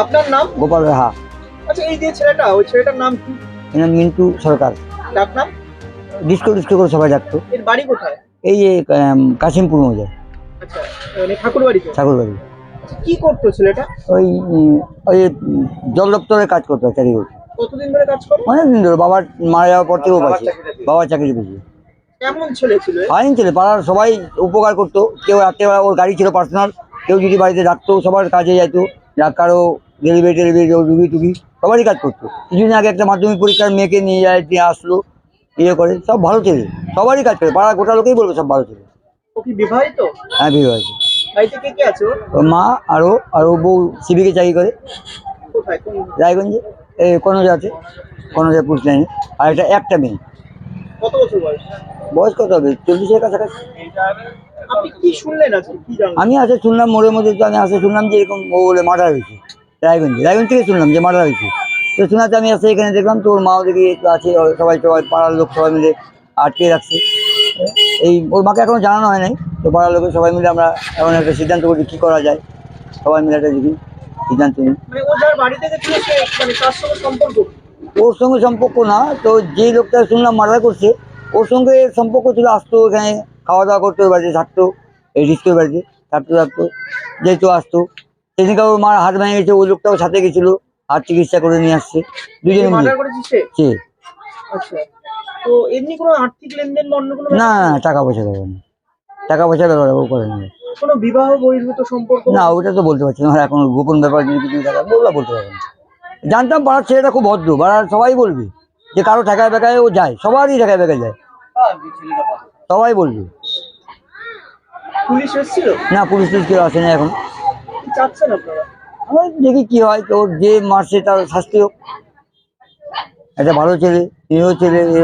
আপনার নাম? গোপাল রাহা। আচ্ছা এই যে ছেলেটা ওই ছেলেটার নাম কি? এনার মিন্টু সরকার। ডাক নাম? ডিস্কো ডিস্কো করে সবাই ডাকতো। এর বাড়ি কোথায়? এই যে আম, কাশিমপুর মৌজায়। আচ্ছা মানে ঠাকুর বাড়িতে ঠাকুরবাড়ি কি করতো ছেলেটা? ওই উম, ওই উম, জল দপ্তরে কাজ করতো চাকরি করতো কতদিন ধরে কাজ করে? অনেকদিন ধরে বাবার মারা যাওয়ার পর থেকেও পাচ্ছে বাবার চাকরি পেয়েছে কেমন ছেলে ছিল এ? ফাইন ছিল পাড়ার সবাই উপকার করতো। কেউ রাত্রেবেলা ওর গাড়ি ছিল পার্সোনাল কেউ যদি বাড়িতে ডাকতো সবার কাজে যেত যা কারও ডেলিভারি টেলিভারি রুগী টুগি সবারই কাজ করতো। কিছুদিন আগে একটা মাধ্যমিক পরীক্ষার মেয়েকে নিয়ে যায় নিয়ে আসলো ইয়ে করে সব ভালো ছেলে সবারই কাজ করে পাড়া গোটা লোকেই বলবে সব ভালো ছেলে। বিবাহিত? হ্যাঁ আছে ওর? মা আরও আর ও বউ সিভিকে চাকরি করে। রায়গঞ্জে। এই কনজা আছে। কনজা পুলিশ লাইনে। আর এটা একটা মেয়ে। কত বছর বয়স? বয়স কত হবে? চল্লিশের কাছাকাছি। আজকে? আমি আসে শুনলাম মোড়ের মধ্যে তো আমি আসে শুনলাম যে এরকম ও বলে মার্ডার হয়েছে। রায়গঞ্জে। রায়গঞ্জ থেকে শুনলাম যে মার্ডার হয়েছে। তো শোনাতে আমি আসে এখানে দেখলাম তো ওর মাও দেখি একটু আছে সবাই সবাই পাড়ার লোক সবাই মিলে আটকে রাখছে। এই ওর মাকে এখনও জানানো হয় নাই তো পাড়ার লোকের সবাই মিলে আমরা এখন একটা সিদ্ধান্ত করি কী করা যায়। সবাই মিলে একটা দেখি সিদ্ধান্ত নিই। মানে মানে? ওর সঙ্গে সম্পর্ক না তো যে লোকটা শুনলাম মার্ডার করছে ওর সঙ্গে সম্পর্ক ছিল আসতো এখানে খাওয়া দাওয়া করতো ওর বাড়িতে থাকতো এই রিস্কের বাড়িতে থাকতো থাকতো যেহেতু আসতো। সেদিনকে মার হাত ভেঙে গেছে ওই লোকটাও সাথে গেছিল হাত চিকিৎসা করে নিয়ে আসছে। দুজনে মিলে। আচ্ছা। তো এমনি কোনো আর্থিক লেনদেন বা অন্য কোনো না না টাকা পয়সা ব্যাপার না। টাকা পয়সা ব্যাপার ও করে না কোনো বিবাহ বহির্ভূত সম্পর্ক? না ওটা তো বলতে পারছি না। এখন গোপন ব্যাপার যদি কিছু টাকা বললা বলতে পারব না। জানতাম পাড়ার ছেলেটা খুব ভদ্র পাড়ার সবাই বলবে যে কারও ঠেকায় বেকায় ও যায় সবারই ঠেকায় বেকায় যায়। সবাই বলবে। পুলিশ এসেছিল? না পুলিশ টুলিশ কেউ আসে না এখন। চাচ্ছেন আপনারা? দেখি কি হয় তো ওর যে মারছে তার শাস্তি হোক। একটা ভালো ছেলে এরও ছেলে এ